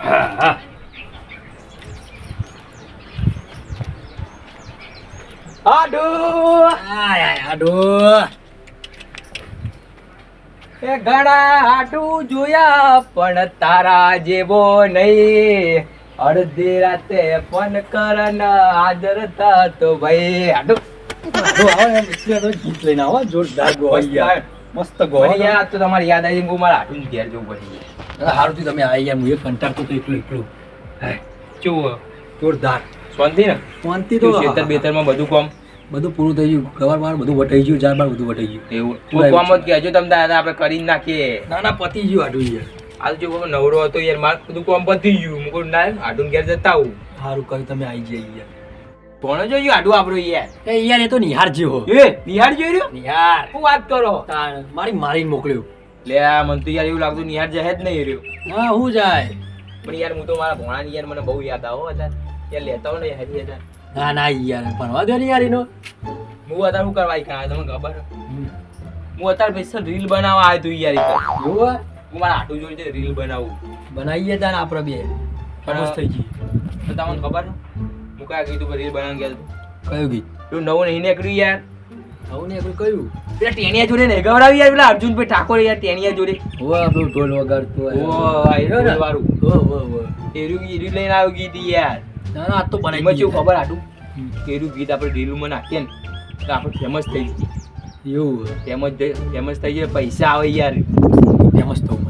હા હા આડુ આય આય એ ઘણા આડુ જોયા પણ તારા જેવો નહીં. અડધી રાતે ફોન કરન આદર તો ભાઈ. તો ગીત લઈને આવો જોરદાર ગોળિયા મસ્ત ગોળિયા તો તમારી યાદ આવી હું મારા આડુ ઘેર જવું પડી હારું થી તમે આવી યાર હું એ કંટાળતો તો એટલું એકલો ચું જોરદાર. શાંતિ ને? શાંતિ તો ખેતર બેતરમાં બધું કોમ? બધું પૂરું થઈ ગયું. ગવાર બાર બધું વટાઈ ગયું ચાર બાર બધું વટાઈ ગયું. એવું. તું કોમ જ કહેજો તમે દાદા આપણે કરી નાખીએ. ના ના પતી ગયું આડું યાર. આ જો બાબા નવરો હતો યાર માર બધું કોમ પતી ગયું. મુકું ના આડું ઘેર જતા આવું. સારું કહ્યું તમે આવી જઈએ યાર. ભણો જોયું આડું આપડું યાર. એ યાર એ તો નિહાર જેવો. એ નિહાર જોઈ રહ્યો? નિહાર. શું વાત કરો? મારી મારી મારીને મોકલ્યો. લે મને તો યાર એવું લાગતું ને યાર જાય જ નહીં રહ્યો. હા હું જાય. પણ યાર હું તો મારા ભોણાની યાર મને બહુ યાદ આવો હતા યાર લેતા હોય ને હરી યાર ના ના યાર ભણવા દો ને યાર એનો. હું અત્યારે શું કરવા આવ્યા તમને ખબર? હું અત્યારે પૈસા રીલ બનાવવા આવ્યો તું યાર. હું મારા આટું જોઈને રીલ બનાવું. બનાવીએ તાન આપણે બે. ફેમસ થઈ ગઈ. તો તમને ખબર? હું કયા ગીત ઉપર રીલ બનાવી ગયા કયું ગીત? પેલું નવું નહીં નીકળ્યું યાર. નવું નીકળ્યું કયું? પેલા ટેણિયા જોડે ને ગવડાવી યાર પેલા અર્જુનભાઈ ઠાકોર યાર ટેણિયા જોડે. ઓ આપણું ઢોલ વગાડતો ઓ આયરો ને. વાળું ઓ ઓ ઓ. એરું એરું લઈને આવ્યું ગીતી યાર. ના ના આ તો બનાવી કેવું ખબર આટું કેરું એરું ગીત આપણે રીલમાં નાખીએ ને તો આપણે ફેમસ થઈ જઈએ. એવું ફેમસ ફેમસ થઈ જાય પૈસા આવે યાર. ફેમસ થવું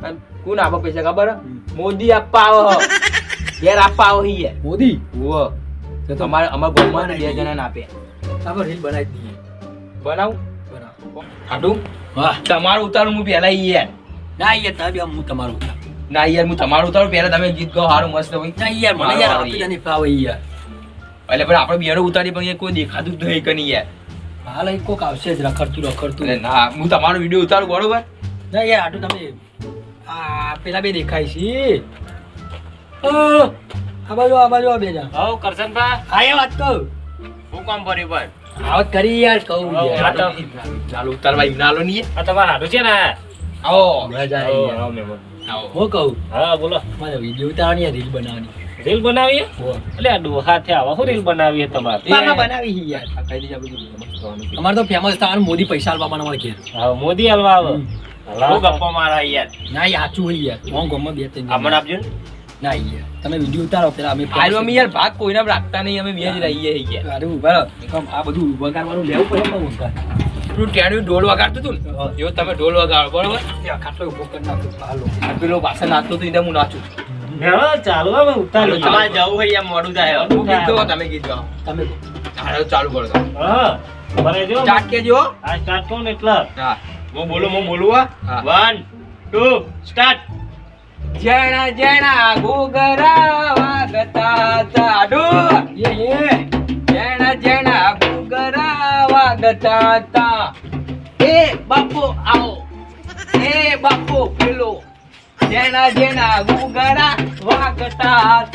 મારે કોણ આપે પૈસા ખબર? મોદી આપવા આવે. યાર ઘેર આપવા આવે યાર. મોદી? ઓ. તો અમારે અમારા અમારા ગામમાં બે જણાને આપે. આપણે રીલ બનાવી દઈએ. બનાવું? વાહ. તમારું ઉતારું હું પહેલા યાર. ના યાર હું તમારું ઉતાર. ના યાર હું તમારું ઉતારું પહેલા તમે ગીત ગાઓ હારું મસ્ત હોય. ના યાર મને યાર આપી જાની ફાવે યાર. એટલે પણ આપણે બેરો ઉતારી પણ કોઈ દેખાતું જ નહીં કની યાર. હાલ એક કોક આવશે જ રખડતું રખડતું. ના હું તમારો વીડિયો ઉતારું બરોબર? ના યાર આટલું તમે આ પેલા બે દેખાય છે. આ બાજુ આ બાજુ આ બે જા. હવ કરશનભા. હા એ વાત કહું. હું કામ ભર્યું પણ આવત કરી યાર કહું હા, યાર. ચાલો ઉતારવા ઇનાલો નહીં. આ તમારા હાડું છે ને. આવો. મજા આવી આવો મહેમાન. હું કહું? હા બોલો. મારે વીડિયો ઉતારવાની રીલ બનાવવાની. રીલ બનાવીએ? હો. એટલે આ ડોહા થયા શું રીલ બનાવીએ તમારે? બનાવી છે યાર. અમારે તો ફેમસ થવાનું મોદી પૈસા આલવા પણ અમારે ઘેર. હા મોદી આલવા આવે. ગપ્પા મારા યાર. ના હોય યાર. હું ગમે બે ત્રણ જણ. આપજો ને. ના યાર તમે વીડિયો ઉતારો પેલા અમે હારું અમે યાર ભાગ કોઈના રાખતા નહીં અમે બે જ રહીએ યાર અરે ઊભા રહો. આ બધું વગાડવાનું લેવું પડે પણ વગાડ. પેલું ટેણું ઢોલ વગાડતું હતું ને? હા. તમે ઢોલ વગાડો બરોબર? ખાટલો ઊભો કરી નાખો. હાલો. પેલો પાછળ નાચતો હતો એને હું નાચું હા ચાલુ હવે ઉતારી તમારે જવું હોય મોડું થાય. હું તમે કીધો તમે હાલો, ચાલુ કરો તમે. હા મને જો સ્ટાર્ટ કેજો. આ સ્ટાર્ટ કોણ એટલે. હા. હું બોલું હું બોલું હા. હા. વન ટુ સ્ટાર્ટ જણા જણા ઘૂઘરા વાગતા હતા આડુ. એ, એ. જણા જણા ઘૂઘરા વાગતા હતા એ બાપુ આવો એ બાપુ પેલો જેના જેના ઘૂઘરા વાગતા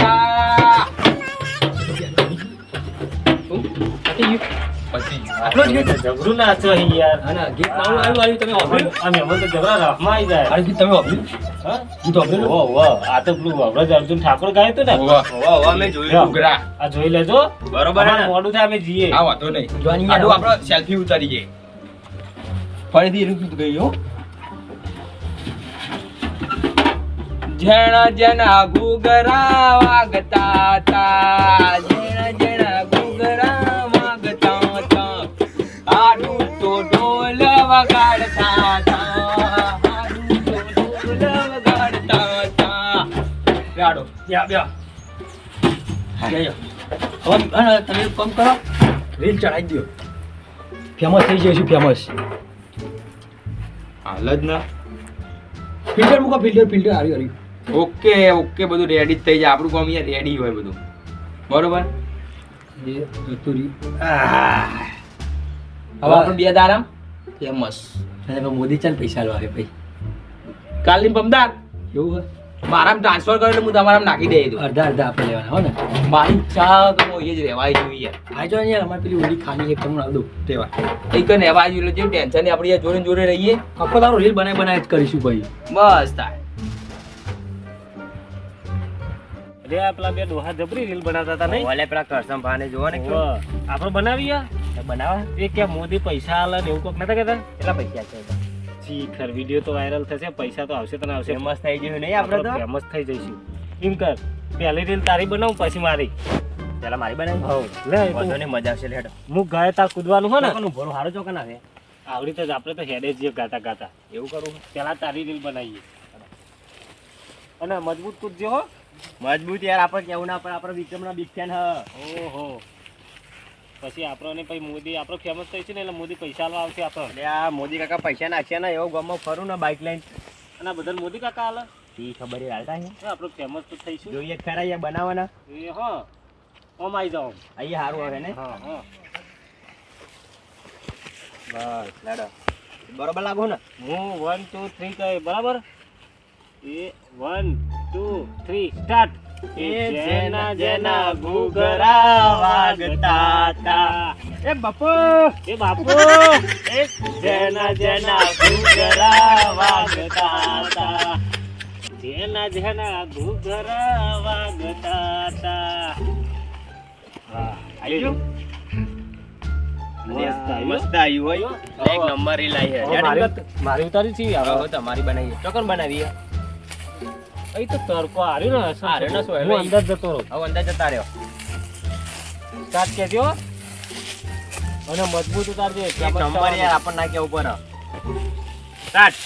ગયું. આટલો જ ગીત? જબરું નાચો અહીં યાર ના, ના, ગીત મારું આવ્યું, આવ્યું. તમે સાંભળ્યું? આ મહેમાન તો જબરા રફમાં આવી જાય મારું ગીત તમે સાંભળ્યું? હા? ગીત સાંભળ્યું? ઓહો, ઓહો, આ તો પેલું હમણાં અર્જુન ઠાકોર ગાયું હતું ને હોવા, હોવા, હોવા મેં જોયું ઘૂઘરા. આ જોઈ લેજો બરોબર હે મોડું થાય અમે જઈએ આ વાંધો નહીં. આડું આપણે સેલ્ફી ઉતારીએ ફરીથી એનું ગીત ગયું જણા જણા વાગતા તા જણા ગાડો યા, યા. યા, યા. હવે, તમે કામ કરો. રીલ ચડાવી દો ફેમસ થઈ જઈશું ફેમસ હાલ જ ના. ફિલ્ટર મૂકો ફિલ્ટર ફિલ્ટર હારી હારી. ઓકે ઓકે બધું રેડી જ થઈ જાય. આપણું કામ અહીંયા રેડી હોય બધું. બરોબર? એ જતું રહ્યું. હવે આપણે બે દારામ ફેમસ અને મોદી ચાલ પૈસા લો ભાઈ. કાલની પમદાર એવું હોય? મારામ ટ્રાન્સફર કરો એટલે હું તમારામ નાખી દઈ દઉં. અડધા અડધા આપણે લેવાના હો ને? મારી ઈચ્છા તો એ જ રહેવાય જોઈએ. આ જો યાર અમારે પેલી ઓલી ખાલી એક તમને આવડું તેવા એક રહેવા જોઈએ એટલે જેવું ટેન્શન નહીં આપણે જોડે જોડે રહીએ. આખો તારો રીલ બનાવી બનાવી જ કરીશું ભાઈ. બસ થાય લે આ બે ડોહા જબરી રીલ બનાવતા હતા નહીં? ઓલે પેલા કરસમ ભાને જોવો ને. બનાવીએ? બનાવા. એ કે મોદી પૈસા આલે ને એવું કોક નતા કહેતા? કેટલા પૈસા છે? શીખર વીડિયો તો વાયરલ થશે પૈસા તો આવશે તને આવશે. ફેમસ થઈ જઈશું નહીં આપણે તો? ફેમસ થઈ જઈશું. એમ કર પહેલી રીલ તારી બનાવું પછી મારી. પેલા મારી બનાવી? હોવ. લે તો. ને મજા આવશે લે હું ગાય તાર કૂદવાનું હો ને. કોનું ઊભો હારો ચોકન આવે આવડી તો જ આપણે તો હેડે જઈએ ગાતા ગાતા. એવું કરું? પેલા તારી રીલ બનાવીએ. અને મજબૂત કૂદજો હો. મજબૂત યાર આપણે કેવું ના પણ આપણે વિક્રમના બિગ ફેન હ. ઓહો. પછી આપણને પછી મોદી આપણો ફેમસ થઈ છે ને એટલે મોદી પૈસા આલવા આવશે આપણો એટલે આ મોદી કાકા પૈસા નાખશે ને એવો ગામમાં ફરું ને બાઇક લઈને. અને આ બધા મોદી કાકા હાલ? એ ખબર હાલતા છે તો ફેમસ તો થઈશું જોઈએ ખરા અહીંયા બનાવવાના? એ હા. ઓમ આવી જાઓ. અહીંયા સારું આવે ને? હા હા. બસ લાડો. બરોબર લાગો ને? હું વન ટુ થ્રી કહે બરાબર? એ વન ટુ થ્રી સ્ટાર્ટ જેના જેના ઘૂઘરા વાગતા તા. એ બાપુ! એ બાપુ! એ જેના જેના ઘૂઘરા વાગતા તા જેના જેના ઘૂઘરા વાગતા તા ગયું? મસ્ત આવ્યું. હોય એક નંબર ઈ લાઈ મારી મારી ઉતારી છે તમારી બનાવીએ. ચોકન બનાવીએ? અહીં તો તડકો હાર્યો ને હાર્યો ને શું, હું અંદર જતો રહું. હવે અંદર જતા રહ્યો. સ્ટાર્ટ કેજો અને મજબૂત ઉતારજો નંબર યાર આપણને ના કેવું પડે. સ્ટાર્ટ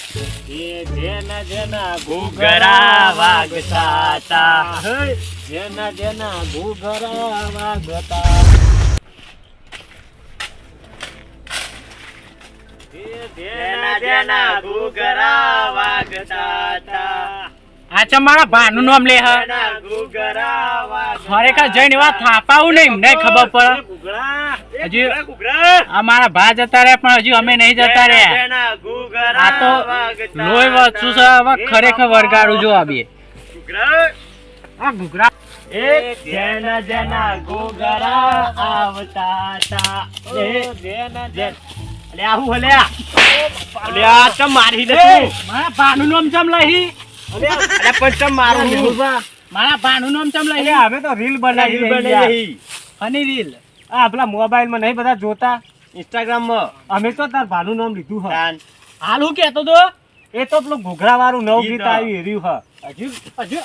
એ જેના જેના ઘૂઘરા વાગતા. તા. જેના જેના ઘૂઘરા વાગતા. જેના જેના ઘૂઘરા વાગતા. તા. આચા મારા ભાનું નામ લે ખરેખર જઈને એવા થાપાવું નહીં નહીં ખબર પડે. હજી ઘૂઘરા આ મારા ભા જતા રહ્યા પણ હજી અમે નહીં જતા રહ્યા. આ તો લોહી વચ્ચું છે હવે ખરેખર વરગાડું જો આવીએ આ ઘૂઘરા. એક જેના જેના ઘૂઘરા આવતા તા એ જેના જેના. અલ્યા હું અલ્યા. અલ્યા ચમ મારી દે મારા ભાનું નામ ચમ લહી પણ મારું મારા ભાનું નામ ચમ લહી હવે તો રીલ બનાવી રીલ. બનાવી ફની રીલ. આ પેલા મોબાઈલમાં નહીં બધા જોતા. ઇન્સ્ટાગ્રામમાં. અમે તો તાર ભાનું નામ લીધું હ. હાલ હું કેતો તો એ તો પેલું ઘૂઘરા વાળું નવું ગીત. આવ્યું રહ્યું હ. હજુ હજુ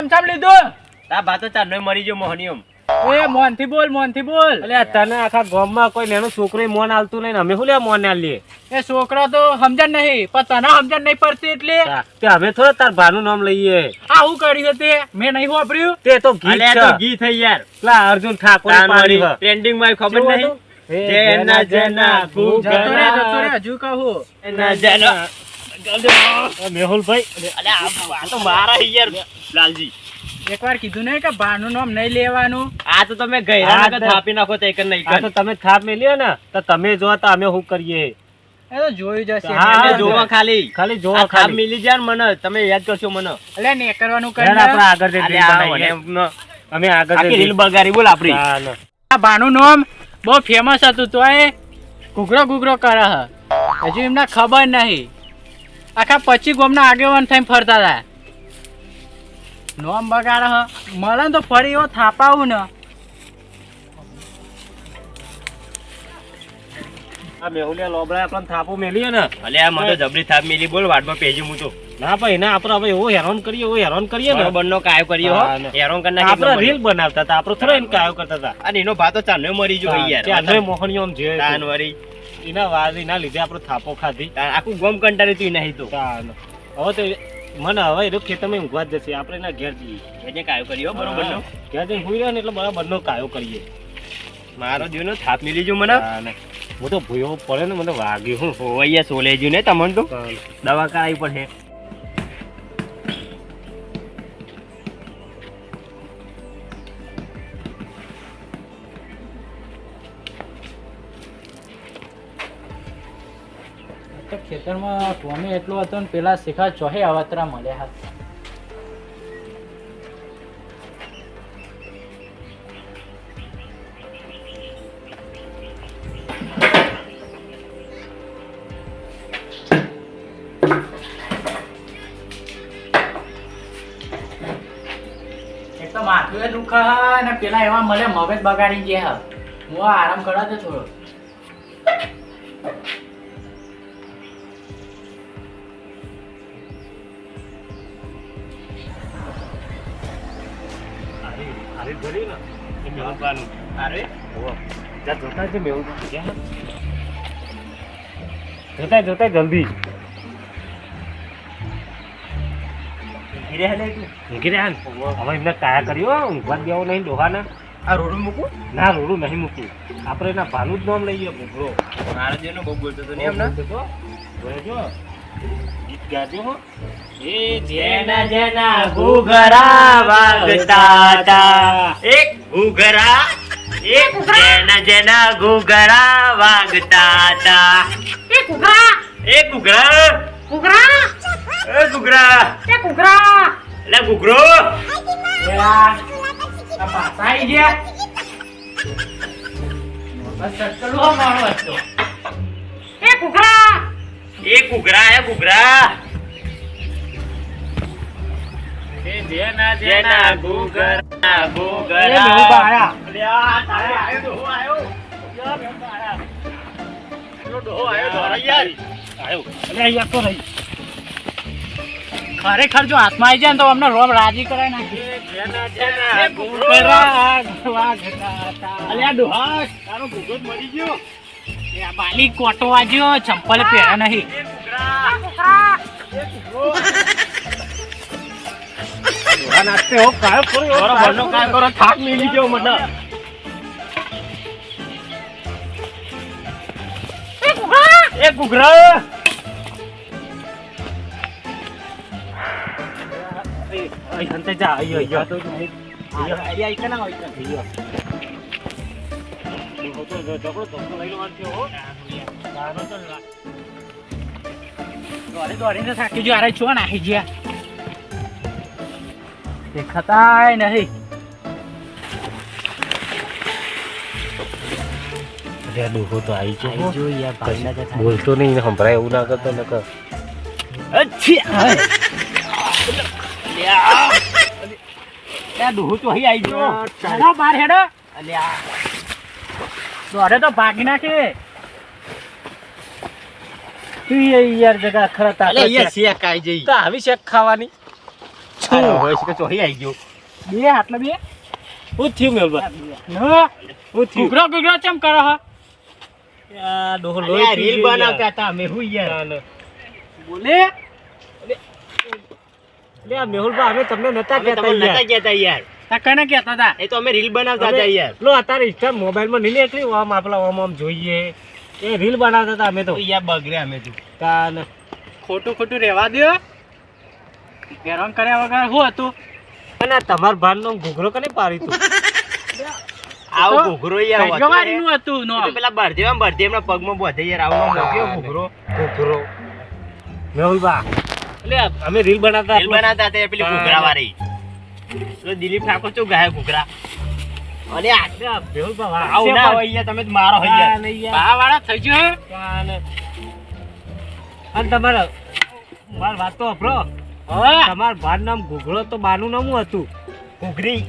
ચમ લીધું? તા ભાતો ચાંદોય મરી ગયો મોહનીયમ એ મોનથી બોલ મોનથી બોલ. એટલે તને આખા ગામમાં કોઈ નેનો છોકરો મોન આલતું નહીં અમે શું લે મોન આલીએ એ છોકરો તો સમજણ નહીં પણ તને સમજણ નહીં પડતી એટલે? તે અમે થોડા તાર ભાનું નામ લઈએ. આ હું કર્યું તે? મેં નહીં વાપર્યું? તે તો ગીત છે. ગીત થઈ યાર. પેલા અર્જુન ઠાકોર ટ્રેન્ડિંગમાં ખબર નહીં? હતું? જેના જેના જતો રે જતો રે હજુ કહું. એના જેના અ, મેહુલભાઈ. અલ્યા આ તો મારા યાર લાલજી. એકવાર કીધું ને કે ભાનું નામ નહીં લેવાનું. આ તો તમે ગયા ગયરા થાપી નાખો તો એક નહીં આ તો તમે થાપ મેલ્યો ને તો તમે જો તો અમે શું કરીએ. એ તો જોયું જશે હા, તમે ખાલી. ખાલી આ ખાલી. મિલી જાય મને તમે યાદ કરશો મને. એટલે ને કરવાનું હેડ આપણે આગળ આ અમે આગળ રીલ બોલ ભાનું નામ બહુ ફેમસ હતું તો એ ઘૂઘરો ઘૂઘરો કરે હજુ એમને ખબર નહીં. આખા પચી ગોમના આગેવાન થઈને ફરતા હતા. નોમ બગાડ હ. મળે તો ફરી એવો થાપાવું ને. આ મેહુલિયા લોબડા આપણને થાપો મેલીએ ને. અલ્યા મને જબરી થાપ મિલી. બોલ વાટમાં પેજી હું તો ના ભાઈ ના આપણે હવે એવો હેરાન કરીએ એવો હેરાન કરીએ ને. બરોબર કાયો કર્યો હા, હેરાન કરી નાખી આપણે રીલ બનાવતા હતા આપણે થોડા એને કાયો કરતા હતા. અને એનો ભા તો મરી ગયો યાર. ચાંદોય મોહણીઓ આમ જે એના વાદ એના લીધે આપણો થાપો ખાધી. આખું ગોમ કંટાળી તું નહીં તો હવે તો મને હવે રૂખે તમે ઊંઘવા જ જશે. આપણે ના ઘેર જઈએ. એને કાયો કર્યો બરોબર નો? ઘેર જઈને હુઈ રહ્યો ને એટલે બરાબર નો કાયો કરીએ. મારો જીવનો થાપ મિલી જો મને. હું તો ભૂયો પડે ને મને વાગ્યું. હું હોવૈયા સોલેજ્યું ને તમને તો. દવા કરાવી પડે તો ખેતરમાં કોમી એટલો હતો ને પેલા શિખા ચોહે અવતરા મળ્યા હતા. માથું દુખા અને પેલા એવા મળે મગજ બગાડી ગયા. હું આરામ કરો થોડો. અરે ધરી ને એ મેહુલભાનું. હોવે. જા જોતા છે મેહુલભા. જા. જોતા જોતા જલ્દી. ઊંઘી રહ્યા હવે. એમને કાયા કર્યો ઊંઘવા દેવો નહીં ડોહાને. આ રોડું મૂકું? ના રોડું નહીં મૂક્યું આપણે એના ભાનું જ નામ લઈએ ગયો મારા જેનો બહુ બોલતો હતો નહીં હમણાં? ગીત ગાજો હો. જેના જેના ઘૂઘરા વાગતા હતા. એક ઘૂઘરા એક જેના જેના ઘૂઘરા વાગતા હતા. એ ઘૂઘરા એ ઘૂઘરા કુકરા એ ઘૂઘરા. એ ઘૂઘરા. એટલે ઘૂઘરો? એ ગયા. બસ સટકલું મારો હતો. એ ઘૂઘરા એ ઘૂઘરા. જેના જેના તારે આયો તો આયો? ખરેખર જો હાથમાં આવી જાય ને તો અમને રોમ રાજી કરાય નાખી. જેના જેના ચંપલ અલ્યા ડોહા તારો ઘૂઘરો જ મરી ગયો એ આ બાલી કોટો વાગ્યો ચંપલ પહેર્યા નહીં એ ઘૂઘરા ડોહા નાચતે હો કાયો કરો, જા તો દોડી દોડીને થાકી ગયો અરે છો નાખી ગયા દેખાતાય નહીં. ડોહો તો આવી ગયો બોલતો નહીં સંભળાય એવું ના કરતો નકર. ત્યાં ડોહો તો અહીં આવી ગયો. હેડો હેડો. અલ્યા. દોડે તો ભાગી નાખે. તું યાર જગા ખરા છે. તો આવી શેક ખાવાની. અરે હોય છે કે ચોહી આઈ ગયો? બે હાટલે બે? હું થયું નો હું થયું. ઘૂઘરો ઘૂઘરો ચમ કરો હો? ડોહો લોહી રીલ બનાવતા હતા અમે હું યાર. બોલે? લે આ મેહુલબા અમે તમને નતા કહેતા યાર. નતા કહેતા યાર. તા કને કહેતા હતા એ તો અમે રીલ બનાવતા હતા યાર. લો અત્યારે ઇન્સ્ટા મોબાઈલમાં નહીં નીકળી આમ આપલા આમ આમ જોઈએ. એ રીલ બનાવતા હતા અમે તો. તો યાર બગડ્યા અમે તો. કાન ખોટું ખોટું રહેવા દો હેરાન કર્યા વગર શું હતું? અને તમાર ભાનનો ઘૂઘરો કને પાડી તું? આવો ઘૂઘરો યાર હોતો હતું એ નો. તો પેલા બળદેવ બળદેવના પગમાં બોધે યાર આવો મોગ્યો ઘૂઘરો ઘૂઘરો. મેહુલબા એટલે અમે રીલ બનાતા રીલ બનાતા હતા પેલી ઘૂઘરા વાળી તો દિલીપ ઠાકોર શું ગાય ઘૂઘરા? અરે આ મેહુલબા વાહ, ના હોય તમે જ મારો હોય. બા વાળા થઈ ગયો અને તમારા માર વાત તો હવે તમાર ભાન નામ ઘૂઘરો તો બાનું નામ હતું. ઘૂઘરી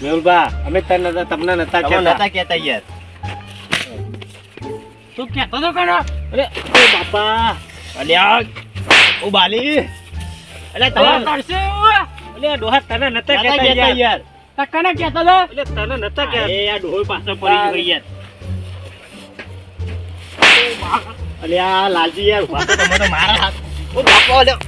મેહુલભા અમે તને નતા તમને નતા કહેતા. નતા કહેતા યાર. તું કહેતો તો કરો અરે ઓ બાપા. અલ્યા ઓ બાલી. અલ્યા તમે તમે કરશે. એવું? અલે ડોહા તને નતા કેતા કહેતા યાર. યાર. તા કને કહેતો તો? એટલે તને નતા એ આ ડોહો પાછો પડી ગયો યાર. અલ્યા લાલજી યાર વાતો તો તમે તો મારા હાથ ઓ બાપો અલ્યા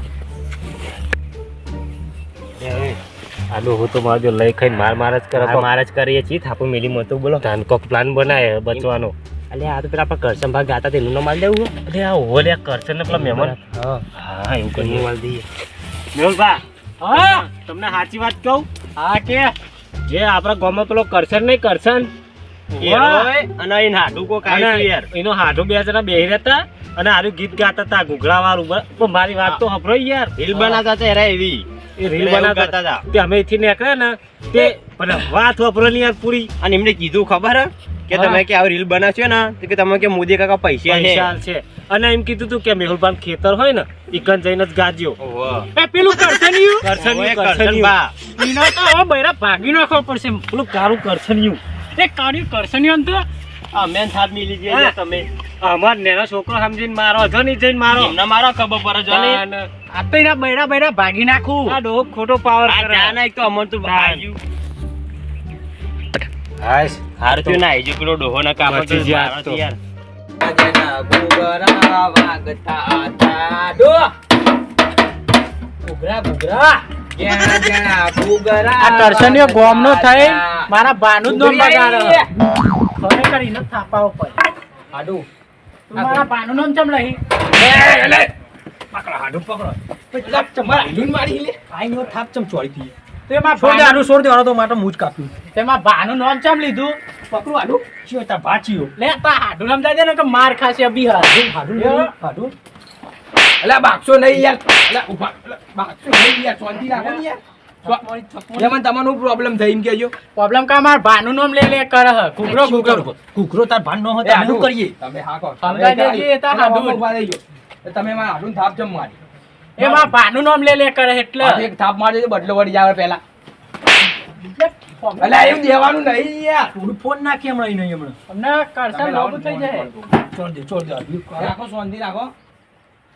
આલો હું તો મારો જો લઈ ખાઈને માર માર જ કરે. માર મારા જ કરીએ છીએ. થાપુ મેલી મતો બોલો. ધાનકોક પ્લાન બનાવે બચવાનો. અલે આ તો પેલા આપણે ભાગ ગાતા તેનું નો માલ દેવું અલે આ ઓવો લે કરશે ને પેલા મહેમાન. હા. હા એવું કરી માલ દઈએ. મેહુલભા હા તમને સાચી વાત કહું? હા કે? જે આપણા ગામમાં પેલો કરશન નહીં કરશન. એરોય અને એ નાડું કો કાઈ એનો હાડો બે જણા બેહી રહેતા. અને આરું ગીત ગાતા હતા ઘૂઘળા વાળું પણ મારી વાત તો હભરો યાર. રીલ બનાવતા હતા એરા એવી. એ રીલ બનાવતા હતા. તે અમે નીકળ્યા ને તે પણ વાત વાપરો ની યાર પૂરી. અને એમને કીધું ખબર હે? કે તમે કે આવી રીલ બનાવશો ને તો કે તમે કે મોદી કાકા પૈસા છે. અને એમ કીધું તું કે મેહુલભાન ખેતર હોય ને ઇકન જઈને જ ગાજ્યો. એ પેલું કરસનિયું કરસન્યું, એનો તો બૈરા ભાગી નાખવો પડશે. પેલું કારું કરસન્યું. એ કાઢ્યું કરસનિયું તો થાપ મિલી તમે. અમાર નેનો છોકરો સમજીને મારો જો નહીં જઈને મારો એમને મારો ખબર પર જો ને. આ તો એના બૈરા બૈરા ભાગી નાખું આ ડોહો ખોટો પાવર આ કરે તો અમર તો ભાગ્યું. હાશ હારું થયું નાહી જો પેલો ડોહો ના બચી તો ગયા મારો યાર. વાગતા. ડો. થઈ બાનું જ નો બગાડે. ખરેખર જ થાપાવો પડે હાડું. તું મારા બાનું નામ ચમ. હાડું પકડો. પેલા હાડું મારી લે. આઈનો થાપ ચમ ચોળી હતી તેમાં છોડ દે બાનું- આનું છોડ દેવાનો તો માટે હું કાપ્યું તેમાં ભાનું નામ ચમ લીધું પકડું હાડું. ચિયો હતા ભાચીઓ લે તા હાડું નામ જાય ને કે માર ખાશે અબી હાડું યો. હાડું અલા, બાગશો નહીં યાર. અલા, ઊભા. અલા, નહીં યાર. ચોંધી રાખો યાર. એમાં તમારું પ્રોબ્લેમ થઈ એમ કેજો પ્રોબ્લેમ કા માર બાનું નામ લે લે કરે હ. ઘૂઘરો ઘૂઘરો કુકરો. તાર ભાન ન એ હોય તો અમે હાડું. શું કરીએ? તમે હા કહો. સમજાઈ દેજે, એ હાડું. ઊભા રહેજો. તમે મારા હાડું થાપ ચમ મારી. એ માર બાનું નામ લે લે કરે એટલે. એક થાપ મારી દેજો, બદલો વળી જાવ પેલા અલા એમ દેવાનું નહીં યાર. થોડું ફોન નાખી હમણાં રહી નહીં હમણાં થઈ જાય. છોડ દે છોડ દે. રાખો શાંતિ રાખો.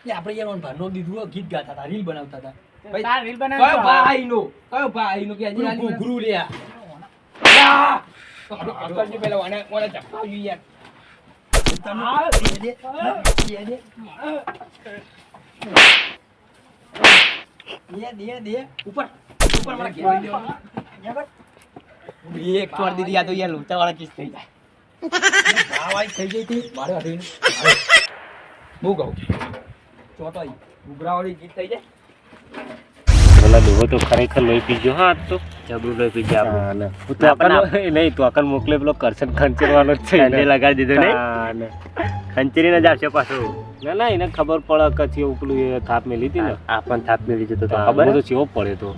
એ આપણે યાર ભાન દીધું ગીત ગાતા હતા રીલ બનાવતા હતા. તાર રીલ કયો ભાઈ નો કયો ભાઈ નો કે ઘૂઘરું લે આ. પેલા ઓને ઓને યાર ઉપર ઉપર મારા એક છોડ દીધી આ તો યાર લૂંટા વાળા કિસ થઈ જાય. હું કહું ચોથો ઈ. ઘૂઘરાવાળી ગીત થઈ જાય પેલા ડોહો તો ખરેખર લોહી પીજો હા આજ તો. જબરું લોહી પીજો આપણે. હું તો આપણને નહીં તો આકન મોકલે પેલો કરશન ખંચેરવાનો જ છે એને. લગાડી દીધો નહીં? ખંચેરીને જ આવશે પાછું. ના ના એને ખબર પડે કચ્છી એવું પેલું થાપ મેલી હતી ને. આ પણ થાપ મેલી જતો તો ખબર? તો ચેવો પડે તો.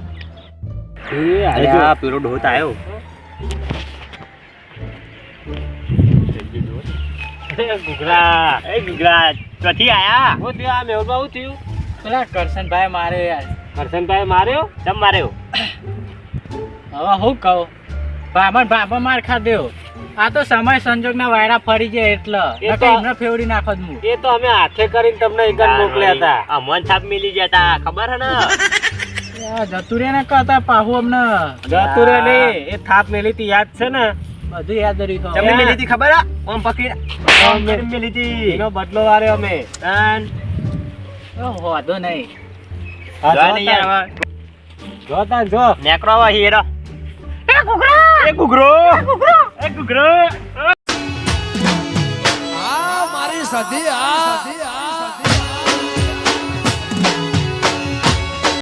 એ આ પેલો ડોહો તો આવ્યો ગુગરા એ ગુગરા ચોથી આયા? હું થયું આ હું થયું? પેલા કરશનભાઈ માર્યો યાર. કરશનભાઈ માર્યો? ચમ માર્યો? હવે હું કહું બ્રાહ્મણ બાબા માર ખાધ્યો આ તો સમય સંજોગના વાયરા ફરી ગયા એટલે. એ તો- એમને ફેવડી નાખો જ હું. એ તો અમે હાથે કરીને તમને એક મોકલ્યા હતા. આ મન છાપ મિલી ગયા હતા ખબર હે ને? જતુરે જતું ને કહેતા પાહુ અમને. જતુરે ને એ થાપ મેલી હતી યાદ છે ને? બધું યાદ રહ્યું તમને મેલી હતી ખબર ઓમ પકડી ઓમ મેલી હતી એનો બદલો વાર્યો અમે. વાંધો નહીં. જો ને યાર જો જો. નેકરો હવે હીરો. એ ઘૂઘરો! એ ઘૂઘરો! એ ઘૂઘરો. આ મારી સધી આ.